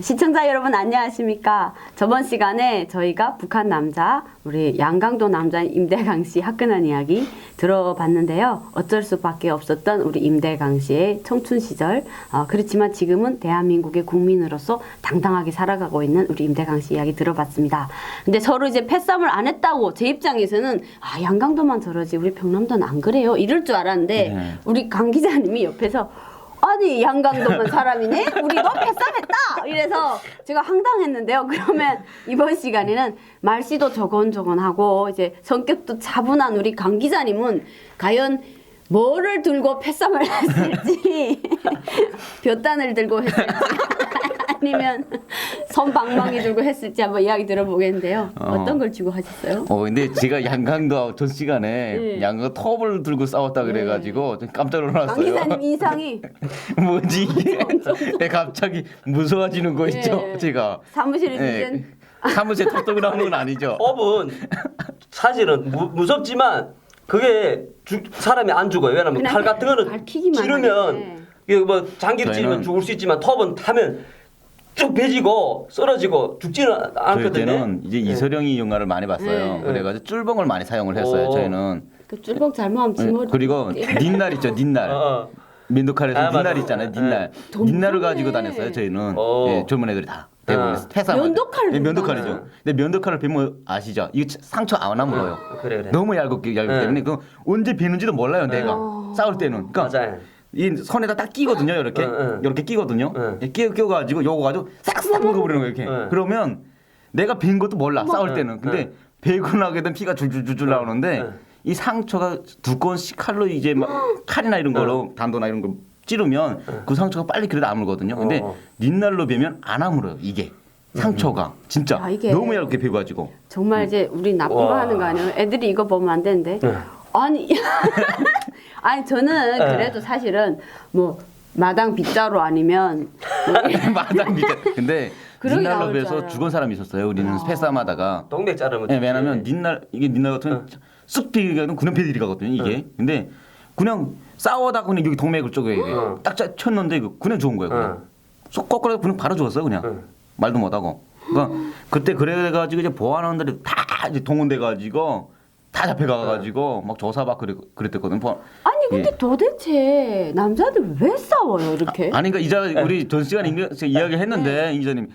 시청자 여러분 안녕하십니까? 저번 시간에 저희가 북한 남자 우리 양강도 남자인 임대강 씨 화끈한 이야기 들어봤는데요. 어쩔 수밖에 없었던 우리 임대강 씨의 청춘 시절 어, 그렇지만 지금은 대한민국의 국민으로서 당당하게 살아가고 있는 우리 임대강 씨 이야기 들어봤습니다. 근데 서로 이제 패싸움을 안 했다고 제 입장에서는 아 양강도만 저러지 우리 평남도는 안 그래요 이럴 줄 알았는데 네. 우리 강 기자님이 옆에서 아니 양강도만 사람이네 우리도 패싸움했다! 이래서 제가 황당했는데요. 그러면 이번 시간에는 말씨도 저건저건 하고 이제 성격도 차분한 우리 강 기자님은 과연 뭐를 들고 패싸움을 했을지 볕단을 들고 했을지 아니면 선방망이 들고 했을지 한번 이야기 들어보겠는데요 어. 어떤 걸 쥐고 하셨어요? 어 근데 제가 양강도 전 시간에 네. 양강 톱을 들고 싸웠다 그래가지고 좀 깜짝 강 놀랐어요. 기자님 인상이 뭐지 이게? 내 갑자기 무서워지는 거 있죠, 예. 제가. 사무실에 예. 사무실 톱떡이 나오는 건 아니죠. 법은 사실은 무, 무섭지만 그게 주- 사람이 안 죽어요. 왜냐면 그냥 칼 같은 거는 밝히기만 찌르면 하네. 이게 뭐 장기를 저희는- 찌르면 죽을 수 있지만 톱은 타면 쭉 베지고 쓰러지고 죽지는 저희 않거든요. 때는 이제 예. 이소룡이 영화를 많이 봤어요. 네. 그래가지고 쫄봉을 많이 사용을 했어요. 오. 저희는. 그 쫄봉 잘못하면 예, 지머 그리고 닌날 있죠, 닌날. 어, 어. 민도칼에서 아, 닌날 맞아. 있잖아요, 네. 닌날. 더 닌날을 무섭네. 가지고 다녔어요, 저희는. 오. 예, 젊은 애들이 다. 대부분 아. 회사 면도칼을 네, 본다. 면도칼이죠. 근데 면도칼을 베면 아시죠? 이거 상처 안 아물어요. 그래 그래. 너무 얇기 얇기 네. 때문에 그 언제 베는지도 몰라요 내가 어. 싸울 때는 그러니까 맞아요. 이 손에다 딱 끼거든요 이렇게 응, 응. 이렇게 끼거든요 응. 이 끼워 끼워가지고 요거 가지고 싹싹 먹어버리는 거예요 이렇게 응. 그러면 내가 벤 것도 몰라 싸울 응, 때는 근데 응. 베고 나게 되면 피가 줄줄줄줄 나오는데 응. 이 상처가 두꺼운 칼로 이제 막 칼이나 이런 걸로 단도나 이런 거 찌르면 그 상처가 빨리 그래도 아물거든요 근데 어. 닌날로 베면 안 아물어요 이게 상처가 진짜 아, 이게- 너무 얇게 베가지고 정말 이제 우리 나쁜 거 와. 하는 거 아니에요? 애들이 이거 보면 안 되는데. 네. 아니, 아니 저는 네. 그래도 사실은 뭐 마당 빗자루 아니면 뭐 마당 밑에. 근데 그러게 닌날 나올 줄 알아요. 죽은 사람이 있었어요. 우리는 아. 패싸움하다가. 동맥 자르면. 예, 왜냐면 닌날 이게 닌날 같은 쑥 피기가는 구녕패들이 가거든요. 이게. 근데 그냥 싸워다 그냥 여기 동맥을 쪽에 이게 응. 딱 짜- 쳤는데 그냥 죽은 거예요. 그냥. 쏙 거꾸로 그냥 바로 죽었어요. 그냥. 응. 말도 못하고. 그러니까 그때 그래가지고 이제 보안원들이 다 이제 동원돼가지고 다 잡혀가가지고 막 조사받고 그랬, 그랬댔거든요. 보- 아니 근데 도대체 남자들 왜 싸워요 이렇게? 예. 아니 그러니까 이자 우리 전 시간에 이야기 했는데 이 기자님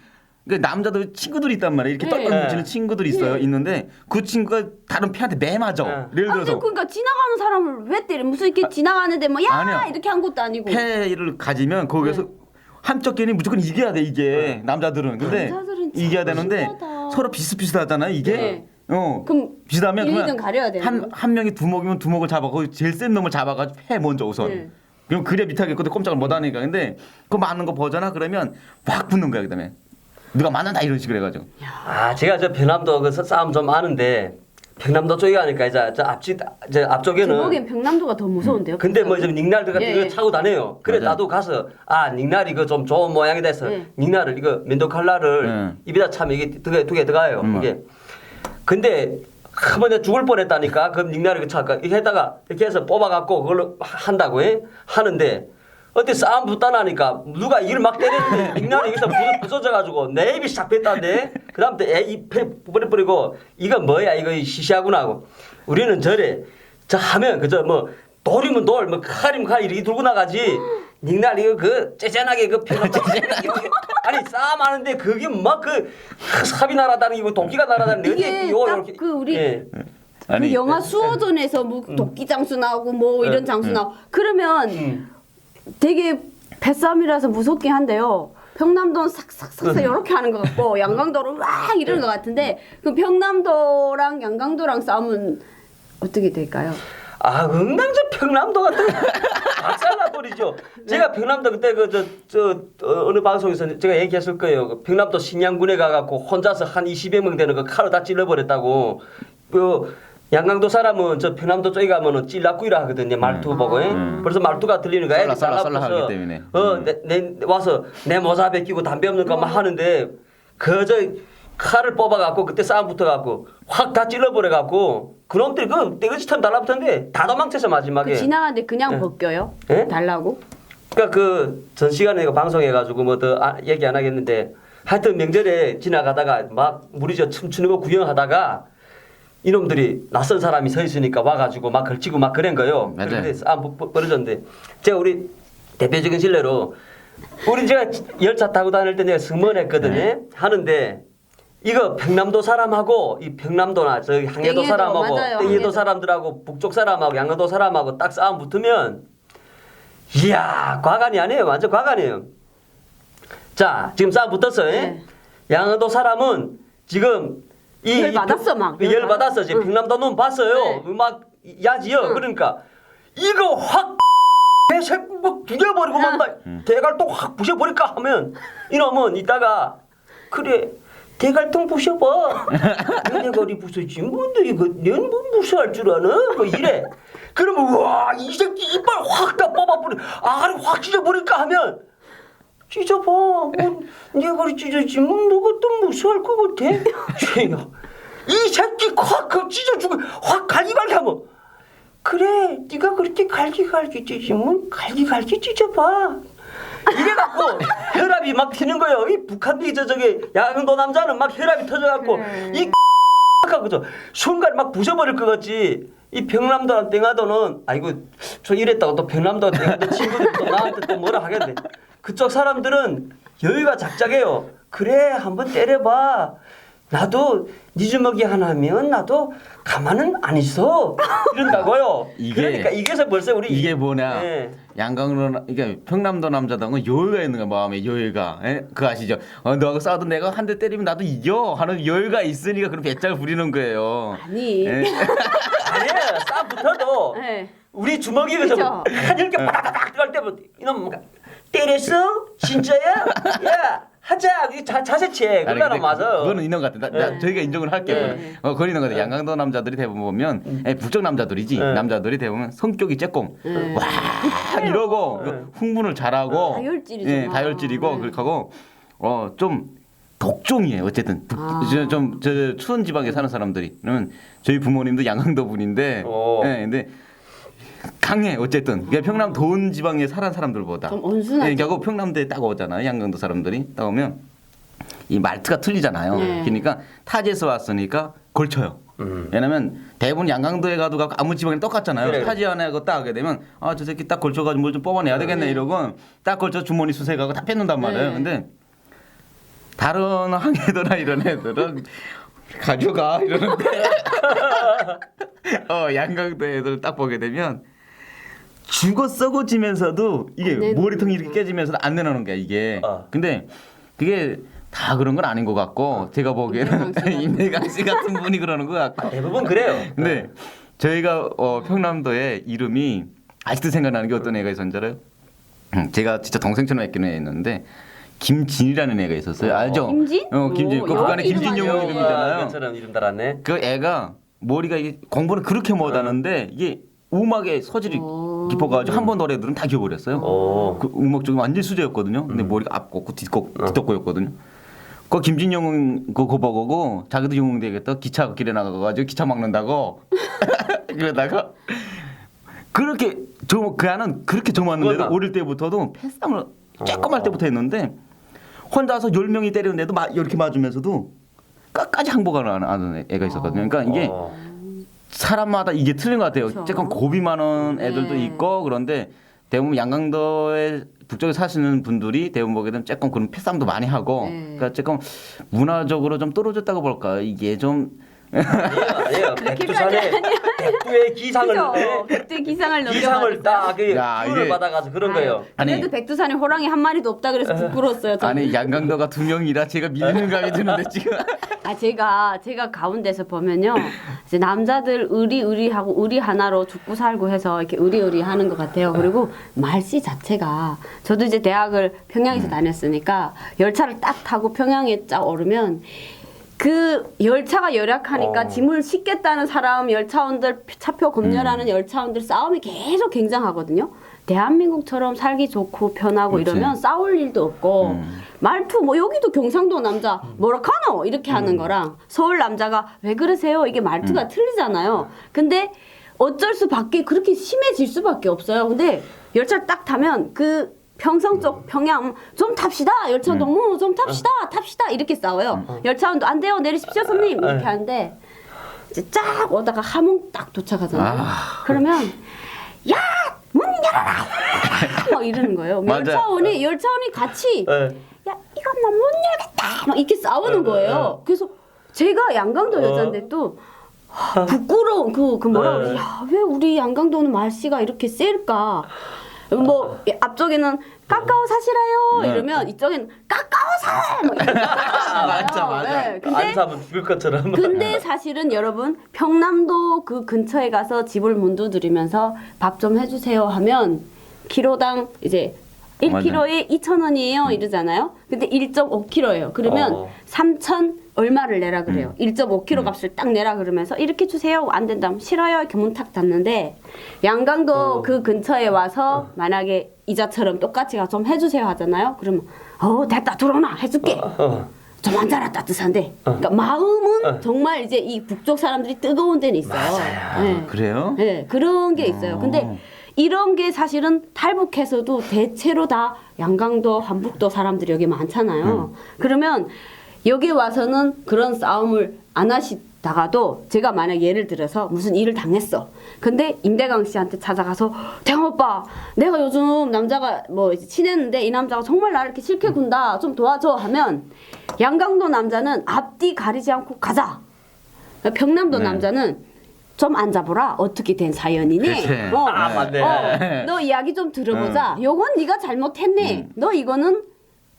그러니까 남자들 친구들이 있단 말이에요 이렇게 네. 떨떨 뭉치는 친구들이 있어요 있는데 그 친구가 다른 피한테 매 맞아 네. 예를 아니 들어서 그러니까 지나가는 사람을 왜 때려? 무슨 이렇게 지나가는데 뭐야 아니야. 이렇게 한 것도 아니고. 패를 가지면 거기서 한쪽 걔는 무조건 이겨야 돼 이게 남자들은 근데 남자들은 참 이겨야 되는데 신기하다. 서로 비슷비슷하잖아요 이게 네. 어 그럼 비슷하면 1, 그냥 2등 가려야 되는 한, 거예요? 한 명이 두목이면 두목을 잡아 거기 제일 센 놈을 잡아가지고 패 먼저 우선 네. 그럼 그래 밑하게 그때 꼼짝을 못 하니까 근데 그거 맞는 거 보잖아 그러면 막 붙는 거야 그다음에 누가 맞는다 이런 식으로 해가지고 아 제가 저 변남도 그 싸움 좀 아는데 평남도 쪽에 가니까 이제 저 앞집 저 앞쪽에는 제목엔 평남도가 더 무서운데요. 근데 뭐좀 닉날 같은 예, 거 예. 차고 다녀요. 그래 맞아요. 나도 가서 아 닉날 이거 좀 좋은 모양이다 해서 예. 닉날을 이거 면도 칼날을 예. 입에다 차면 이게 두 개 들어가요. 음. 이게 근데 한번 내가 죽을 뻔했다니까. 그럼 이렇게 차까 이렇게 했다가 이렇게 해서 뽑아갖고 그걸로 한다고 해 하는데 어때? 싸움 붙다 나니까 누가 이를 막 때리는데 닉날이 여기서 부서- 부서져가지고 내 입이 싹 뺐다는데 그 다음부터 애입에 뿌려뿌리고 이거 뭐야? 이거 시시하구나 하고. 우리는 저래. 저 하면 그저 뭐 돌이면 돌, 뭐 칼이면 칼 이렇게 들고 나가지. 닉날 이거 그 째째하게 그 이렇게. 아니 싸움하는데 그게 막그 삽이 날아다니고 도끼가 날아다니는데 이게 어디 요딱 이렇게. 그 우리 예. 그 영화 수호전에서 뭐 도끼 장수 나오고 뭐 이런 장수 나오고. 그러면 음. 되게 배싸움이라서 무섭긴 한데요. 평남도는 싹싹싹싹 이렇게 하는 것 같고 양강도는 막 이러는 것 같은데 그 평남도랑 양강도랑 싸움은 어떻게 될까요? 아 응당저 평남도 같은 박살나 버리죠. 제가 평남도 그때 그저 저 어느 방송에서 제가 얘기했을 거예요. 그 평남도 신양군에 가갖고 혼자서 한 20여 명 되는 거 칼로 다 찔러버렸다고. 그 양강도 사람은 저 평남도 쪽에 가면은 찔라꾸이라 하거든요. 말투 보고. 예? 음. 그래서 말투가 썰라 달라붙어서 하기 때문에. 어, 음. 내, 내 와서 내 모자 벗기고 담배 없는 것만 하는데 그저 칼을 뽑아갖고 그때 싸움 붙어갖고 확 다 찔러버려갖고 그놈들 그 떼거지처럼 달라붙었는데 다 도망쳐서 마지막에 그 지나가는데 그냥 예. 벗겨요? 예? 달라고? 그러니까 그 전 시간에 그 방송해가지고 뭐 더 얘기 안 하겠는데 하여튼 명절에 지나가다가 막 무리 저 춤추는 거 구경하다가 이놈들이 낯선 사람이 서 있으니까 와가지고 막 걸치고 막 그런 거요. 맞아요. 그런데 버- 벌어졌는데 제가 우리 대표적인 실례로 우리 제가 열차 타고 다닐 때 내가 승무원했거든요. 네. 하는데 이거 평남도 사람하고 이 평남도나 저기 항해도 사람하고 맞아요, 땡해도 항해도. 사람들하고 북쪽 사람하고 양해도 사람하고 딱 싸움 붙으면 이야 과간이 아니에요 완전 과간이에요 자 지금 싸움 붙었어요 네. 양해도 사람은 지금 이 열 이 받았어, 평- 막. 그열열 받았어 받았- 지금 응. 평남도 놈 봤어요 네. 막 야지요 응. 그러니까 이거 확 개색 뭐 죽여버리고 막 나- 대갈통 확 부셔버릴까 하면 이놈은 이따가 그래 대갈통 부셔봐. 내 대가리 부서지 뭔데 이거? nen뭐 무시할 줄 아나? 뭐 이래. 그러면 와이 새끼 이빨 확 다 뽑아버리 아가리 확 찢어버릴까 하면 찢어봐. 뭐 내가리 찢어지 뭐 누가 또 무시할 것 같아? 쟤야. 이 새끼 확그 찢어주고 확 갈기갈기 하면. 그래 네가 그렇게 갈기갈기 찢으면 갈기갈기 찢어봐 이래갖고 혈압이 막 튀는 거예요. 이 북한도 이저 저기 양도 남자는 막 혈압이 터져갖고 이 아까 그죠 순간 막 부셔버릴 것 같지 이 평남도랑 땡하도는 아이고 저 이랬다고 또 평남도 땡하도 친구들 또 나한테 또 뭐라 하겠네. 그쪽 사람들은 여유가 작작해요. 그래 한번 때려봐 나도 네 주먹이 하나면 나도 가만은 안 있어 이런다고요 이게- 그러니까 이게서 벌써 우리 이게 뭐냐 예. 양강도 이게 평남도 남자다운 여유가 있는 거야 마음에 여유가 예? 그거 아시죠? 어, 너하고 싸워도 내가 한 대 때리면 나도 이겨 하는 여유가 있으니까 그런 배짱을 부리는 거예요. 아니. 예? 아니에요 싸움 붙어도 네. 우리 주먹이 그래서 그죠? 한 이렇게 바다다닥 들어갈 때부터 이놈 뭔가 때렸어? 진짜야? 야 하자 이 자, 자세 취해 아니, 그러나 근데 맞아 그거는 것 같아. 나, 나- 네. 저희가 인정을 할게요. 네. 어, 그건 것 같아. 양강도 남자들이 대부분 보면 예, 북쪽 남자들이지. 네. 남자들이 대부분 성격이 쬐꼼. 네. 와 이러고 네. 흥분을 잘하고 다혈질이죠. 예, 다혈질이고 네. 그렇게 하고 어좀 독종이에요. 어쨌든 북- 아. 저- 좀 저, 추운 지방에 사는 사람들이 그러면 저희 부모님도 양강도 분인데 오. 예, 근데 강해 어쨌든 그러니까 평남 도은 지방에 살은 사람들보다 좀 온순하죠. 예, 결국 평남도에 딱 오잖아요. 양강도 사람들이 딱 오면 이 말투가 틀리잖아요. 네. 그러니까 타지에서 왔으니까 걸쳐요. 음. 왜냐면 대부분 양강도에 가도 가고 아무 지방에 똑같잖아요. 그래요. 타지 하나 하고 딱 하게 되면 아 저 새끼 딱 걸쳐가지고 뭘 좀 뽑아내야 되겠네 네. 이러고 딱 걸쳐 주머니 수색하고 다 뺏는단 말이에요. 네. 근데 다른 항해도나 이런 애들은 가져가 이러는데 어 양강도 애들 딱 보게 되면 죽어 썩어지면서도 이게 안 내놓는 머리통이 이렇게 깨지면서도 안 내놓는 거야 이게. 아. 근데 그게 다 그런 건 아닌 것 같고 제가 보기에는 임대강 씨 같은 분이 그러는 것 같고. 대부분 그래요 근데 저희가 어, 평남도에 이름이 아직도 생각나는 게 어떤 애가 있었는지 알아요? 음, 제가 진짜 동생처럼 했기는 했는데 김진이라는 애가 있었어요. 어. 알죠? 김진? 어, 김진. 오, 그 북한의 이름 김진용 아니에요? 이름이잖아요. 것처럼 이름 달았네 그 애가 머리가 이게 공부는 그렇게 못하는데 이게 음악에 소질이 오. 깊어가지고 한번 노래들은 다 기어버렸어요. 오. 그 음악 쪽이 완전 수제였거든요. 근데 머리가 앞곡고 뒷곡 뒷곡고였거든요. 그 김진영 그거 보고 자기도 영웅 되겠다. 기차 길에 나가가지고 기차 막는다고 그러다가 그렇게 저그 애는 그렇게 저맞는데도. 어릴 때부터도 패싸움을 조금 할 때부터 했는데 혼자서 열 명이 때리는데도 막 이렇게 맞으면서도 끝까지 항복을 안 하는 애가 있었거든요. 그러니까 이게 어. 사람마다 이게 틀린 것 같아요. 그쵸. 조금 고비 많은 애들도 네. 있고 그런데 대부분 양강도에 북쪽에 사시는 분들이 대부분 보게 되면 조금 그런 패싸움도 많이 하고 네. 그러니까 조금 문화적으로 좀 떨어졌다고 볼까 이게 좀 아니에요 아니에요 백두산에 백두의 기상을 그죠? 네? 백두의 기상을 기상을 딱그 야, 기운을 이게- 받아가서 그런 거예요 아니. 그래도 백두산에 호랑이 한 마리도 없다 그래서 부끄러웠어요. 저는. 아니 양강도가 두 명이라 제가 밀리는 감이 드는데 지금 아 제가 제가 가운데서 보면요 이제 남자들 의리 의리하고 의리 하나로 죽고 살고 해서 이렇게 의리 의리 하는 것 같아요 그리고 말씨 자체가 저도 이제 대학을 평양에서 다녔으니까 열차를 딱 타고 평양에 쫙 오르면 그 열차가 열악하니까 어. 짐을 싣겠다는 사람 열차원들 차표 검열하는 열차원들 싸움이 계속 굉장하거든요. 대한민국처럼 살기 좋고 편하고 그렇지. 이러면 싸울 일도 없고 음. 말투 뭐 여기도 경상도 남자 뭐라 카노 이렇게 하는 거랑 서울 남자가 왜 그러세요? 이게 말투가 틀리잖아요. 근데 어쩔 수밖에 그렇게 심해질 수밖에 없어요. 근데 열차 딱 타면 그 평성 쪽 평양 좀 탑시다. 열차 너무 좀 탑시다. 탑시다. 이렇게 싸워요. 열차원도 안 돼요. 내리십시오 손님. 이렇게 네. 하는데 이제 쫙 오다가 함흥 딱 도착하잖아요. 아. 그러면 야! 문 열어라! 막 이러는 거예요. 맞아요. 열차원이 열차원이 같이 예. 야 이건 나못 열겠다 막 이렇게 싸우는 네, 거예요. 그래서 제가 양강도 어. 여자인데 또 부끄러운 그, 그 뭐라 네. 그러지? 야 왜 우리 양강도는 말씨가 이렇게 셀까? 뭐 앞쪽에는 까까오 사시라요 네. 이러면 이쪽에는 까까오 사. 막 이렇게 맞아, 맞아. 네, 안 근데 사면 죽을 것처럼. 근데 사실은 여러분 평남도 그 근처에 가서 집을 문 두드리면서 밥 좀 해주세요 하면 키로당 이제 1kg에 2,000원이에요 이러잖아요. 근데 1.5kg예요. 그러면 어. 3,000 얼마를 내라 그래요. 음. 1.5kg 값을 딱 내라 그러면서 이렇게 주세요. 안 된다면 싫어요. 이렇게 문탁 닫는데 양강도 어. 그 근처에 와서 만약에 이자처럼 똑같이 가 좀 해주세요 하잖아요. 그러면 어 됐다 들어오나 해줄게. 어. 좀 앉아라 따뜻한데. 그러니까 마음은 어. 정말 이제 이 북쪽 사람들이 뜨거운 데는 있어요. 네. 그래요? 네, 그런 게 있어요. 근데 어. 이런 게 사실은 탈북해서도 대체로 다 양강도, 한북도 사람들이 여기 많잖아요. 그러면 여기 와서는 그런 싸움을 안 하시다가도 제가 만약 예를 들어서 무슨 일을 당했어. 근데 임대강 씨한테 찾아가서 대강 오빠, 내가 요즘 남자가 뭐 친했는데 이 남자가 정말 나를 이렇게 싫게 군다. 좀 도와줘 하면 양강도 남자는 앞뒤 가리지 않고 가자. 평남도 네. 남자는 좀 앉아보라 어떻게 된 사연이니? 그치. 어, 아, 맞네. 어, 너 이야기 좀 들어보자. 요건 네가 잘못했네. 너 이거는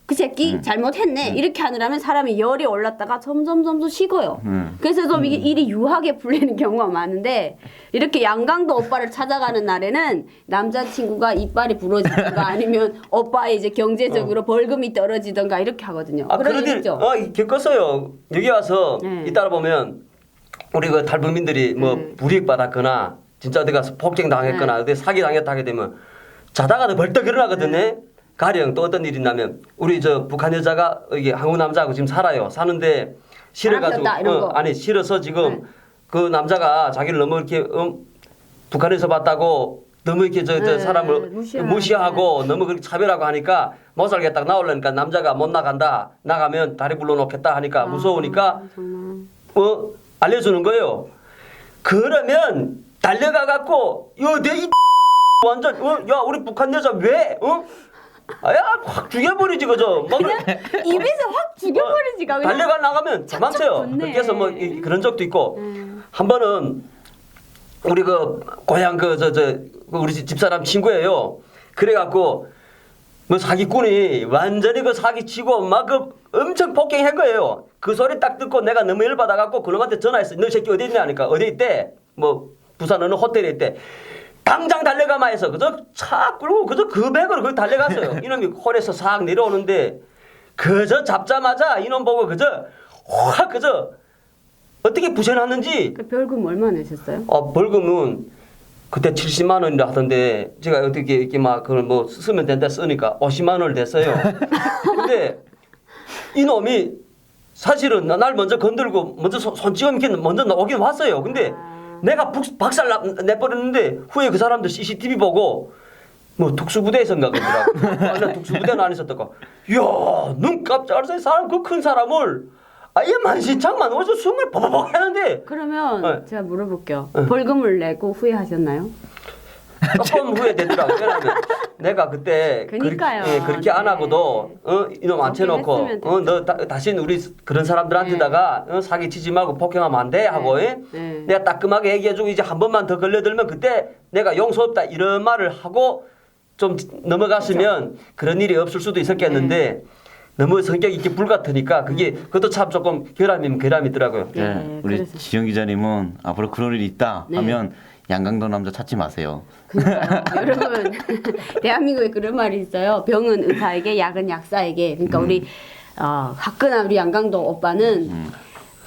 그 새끼 잘못했네. 이렇게 하느라면 사람이 열이 올랐다가 점점 점점 식어요. 음. 그래서 좀 이게 일이 유하게 풀리는 경우가 많은데 이렇게 양강도 오빠를 찾아가는 날에는 남자친구가 이빨이 부러지든가 아니면 오빠의 이제 경제적으로 벌금이 떨어지든가 이렇게 하거든요. 아 그런 그런 일일 있죠. 어, 겪었어요. 여기 와서 네. 이따라 보면 우리 그 탈북민들이 뭐 네. 불이익 받았거나 진짜 어디 가서 폭행 당했거나 어디 사기 당했다 하게 되면 자다가도 벌떡 일어나거든요. 가령 또 어떤 일이 있냐면 우리 저 북한 여자가 여기 한국 남자하고 지금 살아요. 사는데 싫어가지고 거. 아니 싫어서 지금 네. 그 남자가 자기를 너무 이렇게 음, 북한에서 봤다고 너무 이렇게 저, 저 네, 사람을 무시하고. 무시하 고 너무 그렇게 차별하고 하니까 못 살겠다 나오려니까 남자가 못 나간다 나가면 다리 불러놓겠다 하니까 무서우니까 아, 정말. 어 알려주는 거예요. 그러면 달려가 갖고 여내 완전 어 야 우리 북한 여자 왜 어? 아야 확 죽여버리지 그저 막 입에서 확 죽여버리지 가 그냥. 달려가 나가면 도망쳐요. 붙네. 해서 뭐 이- 그런 적도 있고 음. 한 번은 우리 그 고향 그 저 저 우리 집- 집사람 친구예요. 그래갖고 뭐 사기꾼이 완전히 그 사기치고 막 그 엄청 폭행한 거예요. 그 소리 딱 듣고 내가 너무 열받아갖고 그놈한테 전화했어. 너 새끼 어디 있냐 하니까 어디 있대? 뭐 부산 어느 호텔에 있대. 당장 달려가마 해서 그저 차 끌고 그저 금액으로 그 달려갔어요. 이놈이 홀에서 싹 내려오는데 그저 잡자마자 이놈 보고 그저 확 그저 어떻게 부셔놨는지 그 벌금 얼마 내셨어요? 어, 벌금은 그때 70만 원이라 하던데 제가 어떻게 이렇게 막 그걸 뭐 쓰면 된다 쓰니까 50만 원을 냈어요. 근데 이놈이 사실은 나- 날 먼저 건들고 먼저 손, 손찌검 이렇게 먼저 오긴 왔어요. 근데 아. 내가 북, 박살 나- 내버렸는데 후에 그 사람들 CCTV 보고 뭐 특수부대에서인가 그러더라고. 아, 나 특수부대는 안 있었다고. 이야, 눈 깜짝할 사람 그 큰 사람을 아예 만신창만 어디서 숨을 버벅 하는데 그러면 네. 제가 물어볼게요. 벌금을 내고 후회하셨나요? 조금 후회되더라고. 왜냐면 내가 그때 그니까요. 그렇게, 예, 그렇게 안 네. 하고도 어 이놈 앉혀놓고 했으면 어너 다시 우리 그런 사람들한테다가 어, 사기 치지 말고 폭행하면 안 돼 하고 예? 네. 내가 따끔하게 얘기해주고 이제 한 번만 더 걸려들면 그때 내가 용서 없다 이런 말을 하고 좀 넘어갔으면 그런 일이 없을 수도 있었겠는데 네. 너무 성격이 이렇게 불같으니까 그게 그것도 참 조금 결함이면 결함이더라고요. 네, 예, 우리 그래서. 지영 기자님은 앞으로 그런 일이 있다 네. 하면 양강도 남자 찾지 마세요. 여러분 대한민국에 그런 말이 있어요. 병은 의사에게, 약은 약사에게. 그러니까 음. 우리 어, 화끈한 우리 양강도 오빠는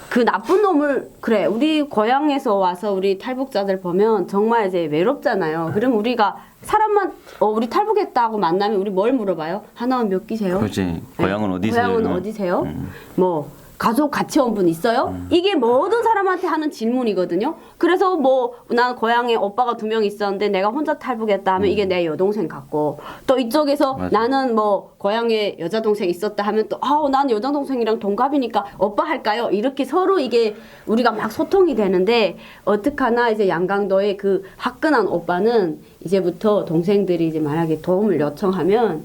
그 나쁜 놈을 그래 우리 고향에서 와서 우리 탈북자들 보면 정말 이제 외롭잖아요. 그럼 우리가 사람만 어, 우리 탈북했다고 만나면 우리 뭘 물어봐요? 하나원 몇 기세요? 그렇지. 고향은 네. 어디세요? 고향은 응? 어디세요? 음. 뭐 가족 같이 온 분 있어요? 이게 모든 사람한테 하는 질문이거든요. 그래서 뭐 난 고향에 오빠가 두 명 있었는데 내가 혼자 탈북했다 하면 이게 내 여동생 같고 또 이쪽에서 맞아. 나는 뭐 고향에 여자 동생 있었다 하면 또 아우 난 여자 동생이랑 동갑이니까 오빠 할까요? 이렇게 서로 이게 우리가 막 소통이 되는데 어떡하나 이제 양강도의 그 화끈한 오빠는 이제부터 동생들이 이제 만약에 도움을 요청하면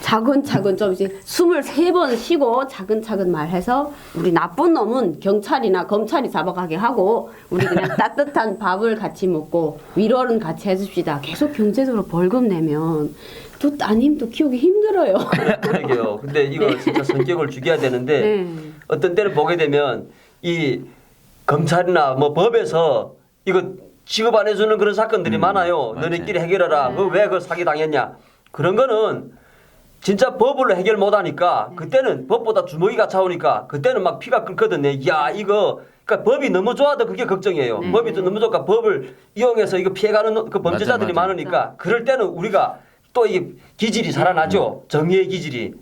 차근차근 좀 이제 숨을 세번 쉬고 차근차근 말해서 우리 나쁜 놈은 경찰이나 검찰이 잡아가게 하고 우리 그냥 따뜻한 밥을 같이 먹고 위로는 같이 해줍시다. 계속 경제적으로 벌금 내면 또 따님도 키우기 힘들어요. 그러게요. 근데 이거 진짜 성격을 죽여야 되는데 네. 어떤 때는 보게 되면 이 검찰이나 뭐 법에서 이거 취급 안 해주는 그런 사건들이 많아요. 맞아요. 너네끼리 해결하라. 그왜그 사기 당했냐? 그런 거는 진짜 법으로 해결 못 하니까 그때는 법보다 주먹이가 차오니까 그때는 막 피가 끓거든요. 야 이거 그러니까 법이 너무 좋아도 그게 걱정이에요. 네. 법이 또 너무 좋으니까 법을 이용해서 이거 피해가는 그 범죄자들이 맞아, 맞아. 많으니까 그럴 때는 우리가 또이 기질이 살아나죠. 정의의 기질이.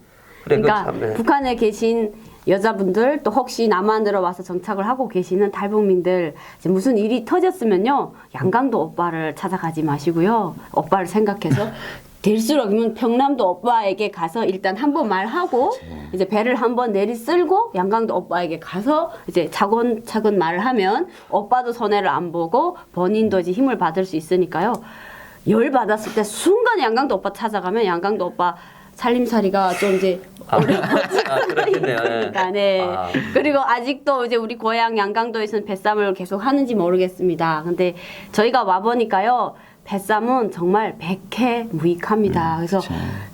그래, 그 그러니까 참, 네. 북한에 계신 여자분들 또 혹시 남한으로 와서 정착을 하고 계시는 탈북민들 이제 무슨 일이 터졌으면요 양강도 오빠를 찾아가지 마시고요. 오빠를 생각해서 될수록이면 평남도 오빠에게 가서 일단 한번 말하고 이제 배를 한번 내리 쓸고 양강도 오빠에게 가서 이제 차근차근 말을 하면 오빠도 손해를 안 보고 본인도 이제 힘을 받을 수 있으니까요. 열 받았을 때 순간 양강도 오빠 찾아가면 양강도 오빠 살림살이가 좀 이제 아, 아, 그렇겠네요. 예. 그러니까 네. 아. 그리고 아직도 이제 우리 고향 양강도에서는 뱃쌈을 계속 하는지 모르겠습니다. 근데 저희가 와 보니까요. 뱃쌈은 정말 백해 무익합니다. 그래서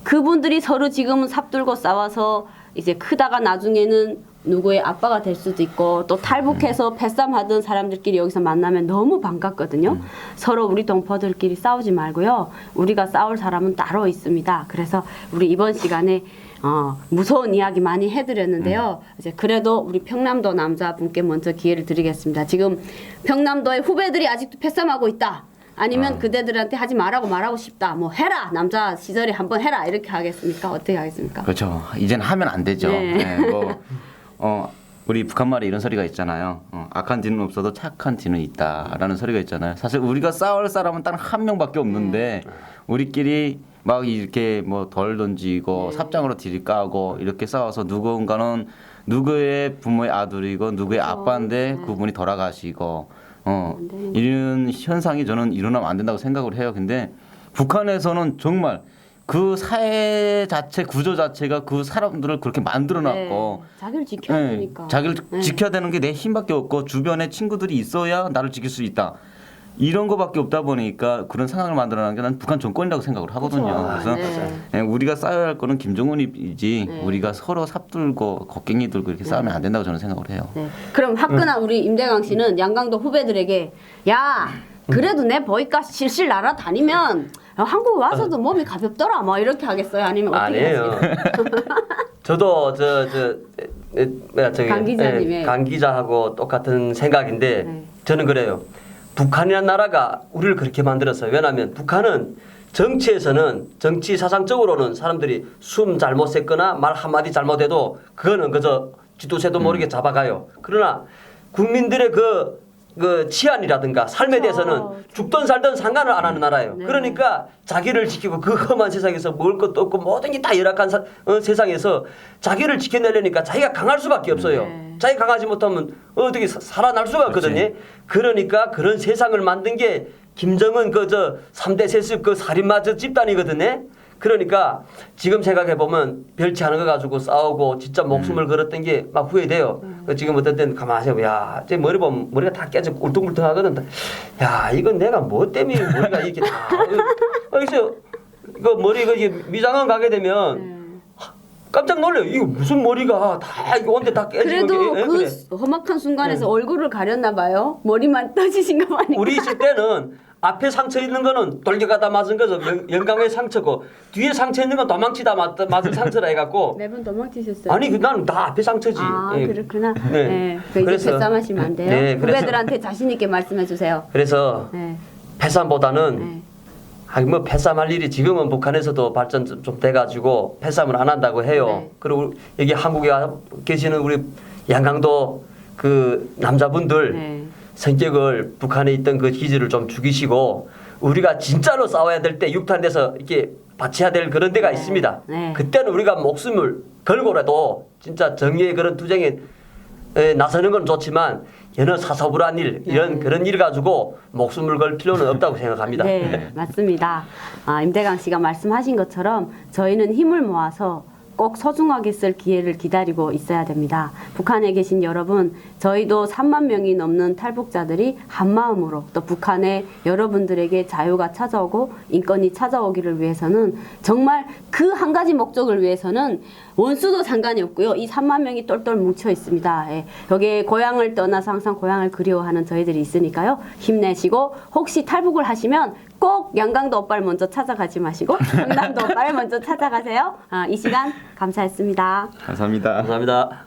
그분들이 서로 지금은 삽들고 싸워서 이제 크다가 나중에는 누구의 아빠가 될 수도 있고 또 탈북해서 뱃쌈 하던 사람들끼리 여기서 만나면 너무 반갑거든요. 서로 우리 동포들끼리 싸우지 말고요. 우리가 싸울 사람은 따로 있습니다. 그래서 우리 이번 시간에 어, 무서운 이야기 많이 해드렸는데요. 이제 그래도 우리 평남도 남자분께 먼저 기회를 드리겠습니다. 지금 평남도의 후배들이 아직도 패싸움하고 있다. 아니면 그대들한테 하지 말라고 말하고 싶다. 뭐 해라 남자 시절에 한번 해라 이렇게 하겠습니까? 어떻게 하겠습니까? 그렇죠. 이제는 하면 안 되죠. 네. 네, 뭐, 어, 우리 북한 말에 이런 소리가 있잖아요. 어, 악한 뒤는 없어도 착한 뒤는 있다라는 소리가 있잖아요. 사실 우리가 싸울 사람은 딱 한 명밖에 없는데 우리끼리 막 이렇게 뭐 덜 던지고 삽장으로 딜 까고 이렇게 싸워서 누군가는 누구의 부모의 아들이고 누구의 아빠인데 그분이 돌아가시고 어 이런 현상이 저는 일어나면 안 된다고 생각을 해요. 근데 북한에서는 정말 그 사회 자체 구조 자체가 그 사람들을 그렇게 만들어 놨고 네, 자기를 지켜야 예, 되니까. 자기를 네. 지켜야 되는 게 내 힘밖에 없고 주변에 친구들이 있어야 나를 지킬 수 있다. 이런 거밖에 없다 보니까 그런 상황을 만들어낸 게 난 북한 정권이라고 생각을 하거든요. 그렇죠. 그래서 네. 예, 우리가 싸워야 할 거는 김정은이지 네. 우리가 서로 삽들고 곡괭이 들고 이렇게 싸우면 안 된다고 저는 생각을 해요. 네. 그럼 화끈한 우리 임대강 씨는 양강도 후배들에게 야 그래도 내 보이가 실실 날아다니면 한국 와서도 몸이 가볍더라 뭐 이렇게 하겠어요 아니면 어떻게 아니에요. 하세요? 저도 저저 저기 강 기자님의- 예, 강 기자하고 똑같은 생각인데 네. 저는 그래요. 북한이라는 나라가 우리를 그렇게 만들었어요. 왜냐하면 북한은 정치에서는 정치 사상적으로는 사람들이 숨 잘못 샜거나 말 한마디 잘못해도 그거는 그저 지도새도 모르게 잡아가요. 그러나 국민들의 그, 그 치안이라든가 삶에 그렇죠. 대해서는 죽든 살든 상관을 안 하는 나라예요. 네. 그러니까 자기를 지키고 그 험한 세상에서 먹을 것도 없고 모든 게 다 열악한 사- 어, 세상에서 자기를 지켜내려니까 자기가 강할 수밖에 없어요. 네. 자기 강하지 못하면 어떻게 사- 살아날 수가 없거든요. 그러니까 그런 세상을 만든 게 김정은 그 저 삼대 세습 그 살인마 저 집단이거든요. 그러니까 지금 생각해 보면 별치 않은 거 가지고 싸우고 진짜 목숨을 걸었던 게 막 후회돼요. 그 지금 어떤 때는 가만히 생각해 야, 제 머리 보면 머리가 다 깨져 울퉁불퉁 하거든. 야, 이건 내가 뭐 때문에 머리가 이렇게 다 어, 그래서 그 머리 그 이제 미장원 가게 되면 네. 깜짝 놀래요. 이거 무슨 머리가 다 이거 온데 다 깨지고 그래도 이게, 예, 그 그래. 험악한 순간에서 네. 얼굴을 가렸나 봐요 머리만 떠지신 거 아니까 우리 있을 때는 앞에 상처 있는 거는 돌려가다 맞은 거죠. 영- 영감의 상처고 뒤에 상처 있는 건 도망치다 맞, 맞은 상처라 해갖고 매번 도망치셨어요 아니 그 나는 다 앞에 상처지. 아 예. 그렇구나 네. 네. 그 이제 그래서- 패싸움하시면 안 돼요 네, 그래서- 후배들한테 자신 있게 말씀해 주세요 그래서 네. 패싸움보다는 네. 아니 뭐 패싸움할 일이 지금은 북한에서도 발전 좀, 좀 돼가지고 패싸움을 안 한다고 해요. 네. 그리고 여기 한국에 와- 계시는 우리 양강도 그 남자분들 네. 성격을 북한에 있던 그 기질을 좀 죽이시고 우리가 진짜로 싸워야 될 때 육탄돼서 이렇게 바쳐야 될 그런 데가 네. 있습니다. 네. 그때는 우리가 목숨을 걸고라도 진짜 정의의 그런 투쟁에 에, 나서는 건 좋지만 여느 사사불한 일 이런 네. 그런 일 가지고 목숨을 걸 필요는 없다고 생각합니다. 네, 맞습니다. 아, 임대강 씨가 말씀하신 것처럼 저희는 힘을 모아서 꼭 소중하게 쓸 기회를 기다리고 있어야 됩니다. 북한에 계신 여러분, 저희도 3만 명이 넘는 탈북자들이 한 마음으로 또 북한의 여러분들에게 자유가 찾아오고 인권이 찾아오기를 위해서는 정말 그 한 가지 목적을 위해서는 원수도 상관이 없고요. 이 3만 명이 똘똘 뭉쳐 있습니다. 예. 여기에 고향을 떠나서 항상 고향을 그리워하는 저희들이 있으니까요. 힘내시고 혹시 탈북을 하시면 꼭 양강도 오빠를 먼저 찾아가지 마시고 경남도 오빠를 먼저 찾아가세요. 아, 이 시간 감사했습니다. 감사합니다. 감사합니다.